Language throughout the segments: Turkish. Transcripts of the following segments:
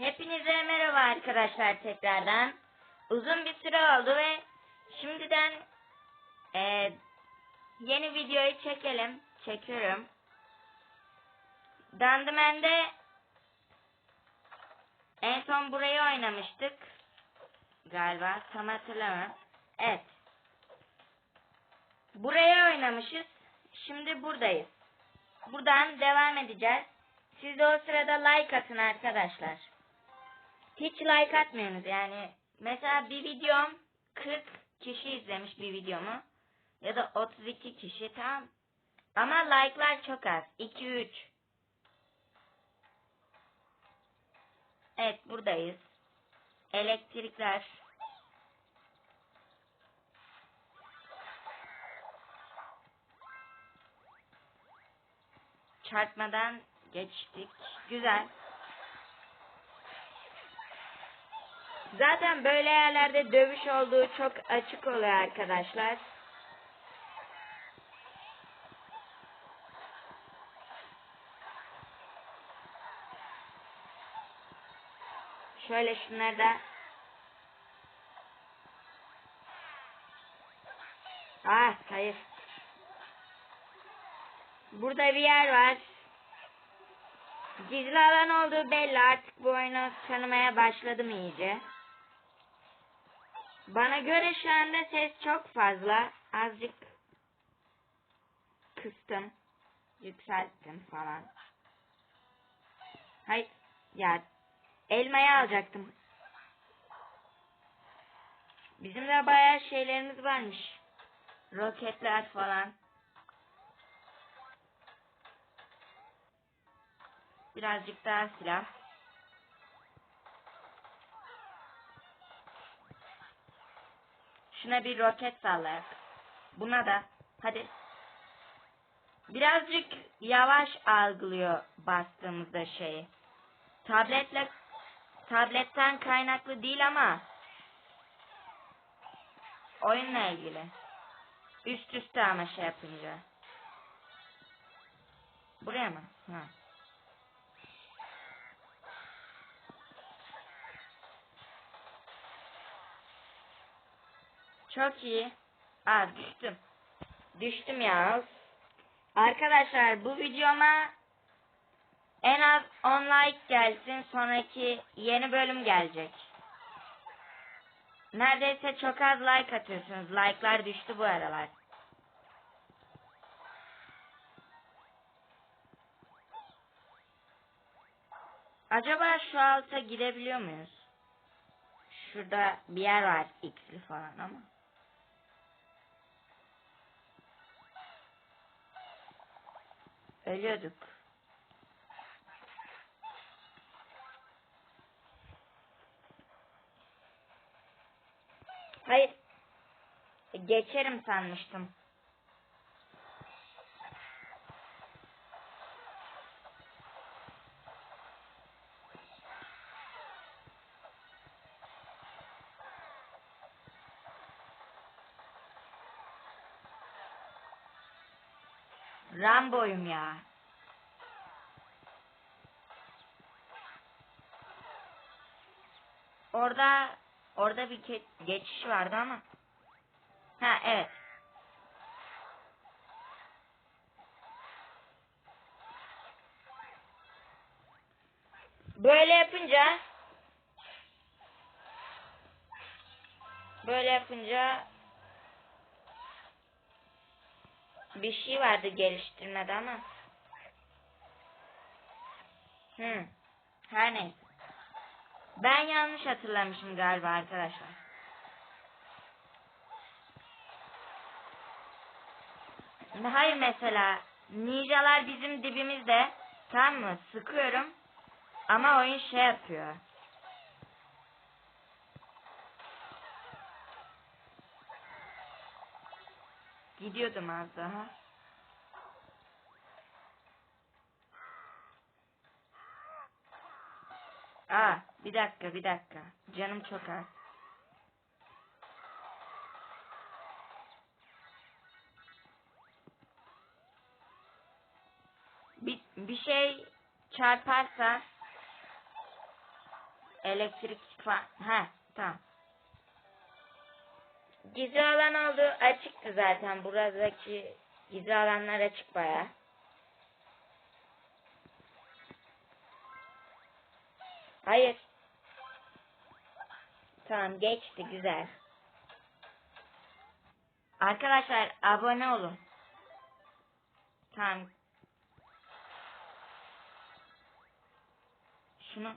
Hepinize merhaba arkadaşlar tekrardan. Uzun bir süre oldu ve şimdiden eee, yeni videoyu çekelim. Çekiyorum. Dandımen'de en son burayı oynamıştık. Galiba tam hatırlamıyorum. Evet. Burayı oynamışız. Şimdi buradayız. Buradan devam edeceğiz. Siz de o sırada like atın arkadaşlar. Hiç like atmıyorsunuz yani. Mesela bir videom 40 kişi izlemiş bir videomu. Ya da 32 kişi tamam. Ama like'lar çok az. 2-3. Evet buradayız. Elektrikler. Çarpmadan geçtik. Güzel. Zaten böyle yerlerde dövüş olduğu çok açık oluyor arkadaşlar. Şöyle şunları da Ah hayır. Burada bir yer var. Gizli alan olduğu belli artık bu oyunu tanımaya başladım iyice. Bana göre şu anda ses çok fazla. Azıcık kıstım. Yükselttim falan. Hayır. Ya elmayı alacaktım. Bizim de bayağı şeylerimiz varmış. Roketler falan. Birazcık daha silah. Şuna bir roket sallayak. Buna da. Hadi. Birazcık yavaş algılıyor bastığımızda şeyi. Tabletle tabletten kaynaklı değil ama oyunla ilgili. Üst üste ama şey yapınca. Buraya mı? Ha. Çok iyi. Aa düştüm. Düştüm ya. Arkadaşlar bu videoma en az 10 like gelsin. Sonraki yeni bölüm gelecek. Neredeyse çok az like atıyorsunuz. Like'lar düştü bu aralar. Acaba şu alta gidebiliyor muyuz? Şurada bir yer var X'li falan ama. Ölüyorduk. Hayır. Geçerim sanmıştım. Rambo'yum ya. Orada orada bir geçiş vardı ama. Ha evet. Böyle yapınca böyle yapınca bir şey vardı geliştirmede ama. Hı. Her neyse. Ben yanlış hatırlamışım galiba arkadaşlar. Hayır mesela ninjalar bizim dibimizde tamam mı? Sıkıyorum ama oyun şey yapıyor. Gidiyordum az daha. Aa, bir dakika, bir dakika. Canım çok az. Bir, bir şey çarparsa elektrik falan. Ha tamam. Gizli alan oldu. Açıktı zaten. Buradaki gizli alanlar açık baya. Hayır. Tamam geçti güzel. Arkadaşlar abone olun. Tamam. Şunu.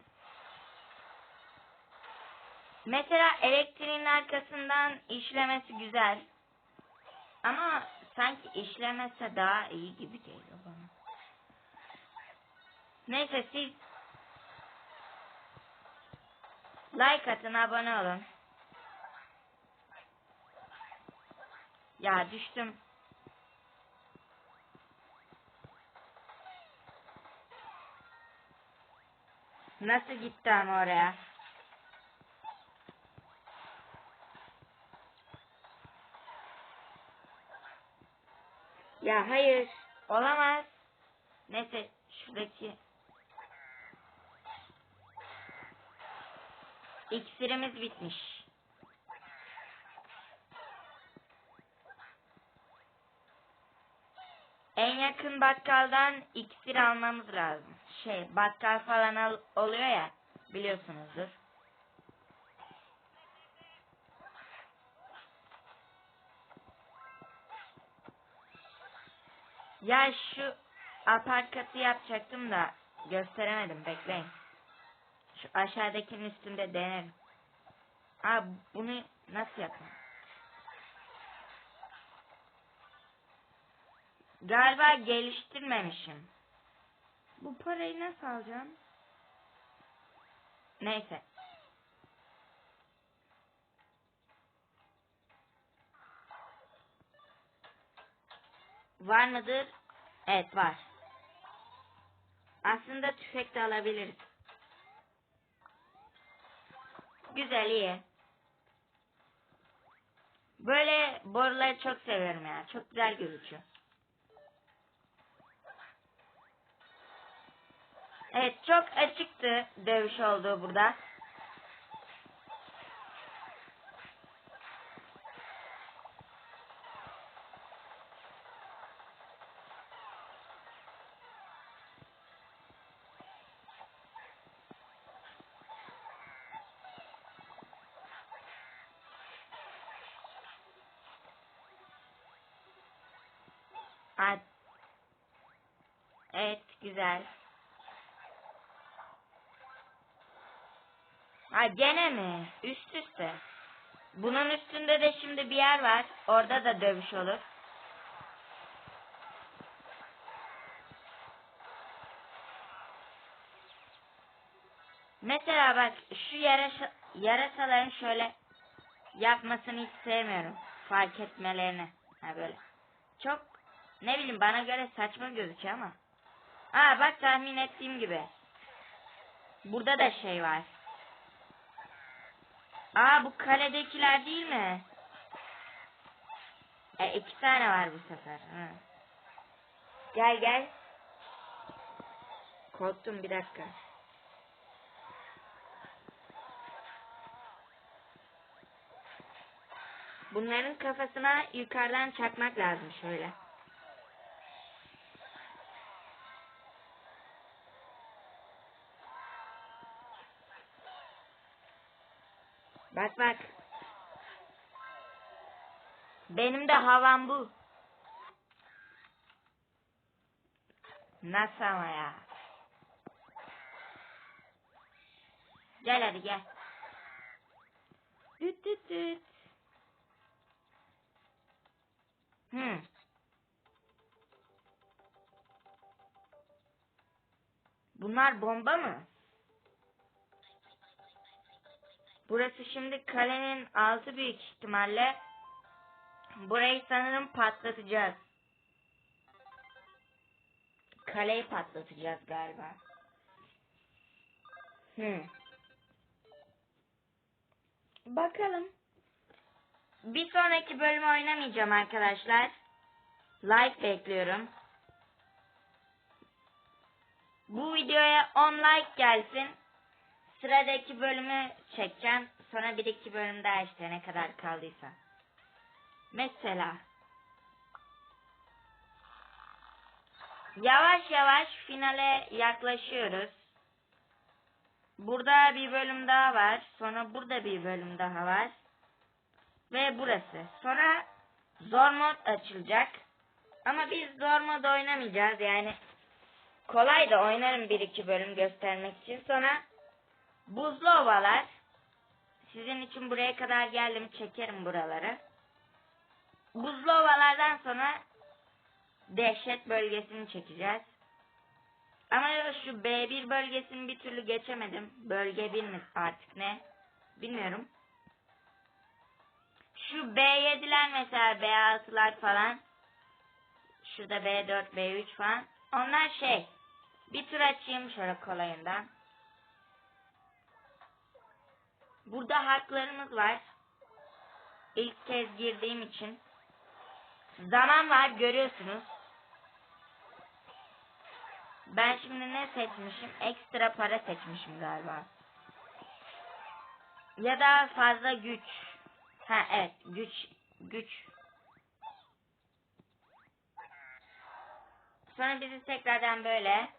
Mesela elektriğin arkasından işlemesi güzel. Ama sanki işlemese daha iyi gibi geliyor bana. Neyse siz like atın abone olun. Ya düştüm. Nasıl gitti ama oraya? Ya hayır. Olamaz. Neyse şuradaki İksirimiz bitmiş. En yakın bakkaldan iksir almamız lazım. Şey bakkal falan al- oluyor ya biliyorsunuzdur. Ya şu aparkatı yapacaktım da gösteremedim bekleyin. Şu aşağıdakinin üstünde denerim. Aa bunu nasıl yapayım? Galiba geliştirmemişim. Bu parayı nasıl alacağım? Neyse. Var mıdır? Evet var. Aslında tüfek de alabiliriz. Güzel iyi. Böyle boruları çok seviyorum ya. Çok güzel gözüküyor. Evet çok açıktı dövüş olduğu burada. Ha. Evet güzel. Ha gene mi? Üst üste. Bunun üstünde de şimdi bir yer var. Orada da dövüş olur. Mesela bak şu yarasa, yarasaların şöyle yapmasını hiç sevmiyorum. Fark etmelerini. Ha böyle. Çok ne bileyim bana göre saçma gözüküyor ama. Aa bak tahmin ettiğim gibi. Burada da şey var. Aa bu kaledekiler değil mi? E iki tane var bu sefer. Hı. Gel gel. Korktum bir dakika. Bunların kafasına yukarıdan çakmak lazım şöyle. Bak bak. Benim de havam bu. Nasıl ama ya? Gel hadi gel. Düt düt düt. Hmm. Bunlar bomba mı? Burası şimdi kalenin altı büyük ihtimalle. Burayı sanırım patlatacağız. Kaleyi patlatacağız galiba. Hmm. Bakalım. Bir sonraki bölümü oynamayacağım arkadaşlar. Like bekliyorum. Bu videoya 10 like gelsin. Sıradaki bölümü çekeceğim. Sonra bir iki bölüm daha işte ne kadar kaldıysa. Mesela yavaş yavaş finale yaklaşıyoruz. Burada bir bölüm daha var. Sonra burada bir bölüm daha var. Ve burası. Sonra zor mod açılacak. Ama biz zor mod oynamayacağız yani. Kolay da oynarım bir iki bölüm göstermek için. Sonra buzlu ovalar. Sizin için buraya kadar geldim çekerim buraları. Buzlu ovalardan sonra dehşet bölgesini çekeceğiz. Ama şu B1 bölgesini bir türlü geçemedim. Bölge 1 mi artık ne? Bilmiyorum. Şu B7'ler mesela B6'lar falan. Şurada B4, B3 falan. Onlar şey. Bir tur açayım şöyle kolayından. Burada haklarımız var. İlk kez girdiğim için. Zaman var görüyorsunuz. Ben şimdi ne seçmişim? Ekstra para seçmişim galiba. Ya da fazla güç. Ha evet güç güç. Sonra bizi tekrardan böyle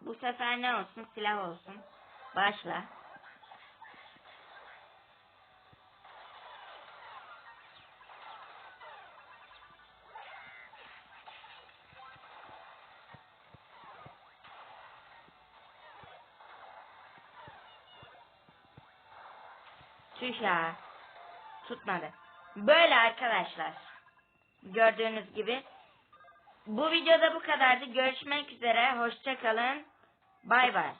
bu sefer ne olsun? Silah olsun. Başla. Tüh ya. Tutmadı. Böyle arkadaşlar. Gördüğünüz gibi. Bu videoda bu kadardı. Görüşmek üzere. Hoşça kalın. Bay bay.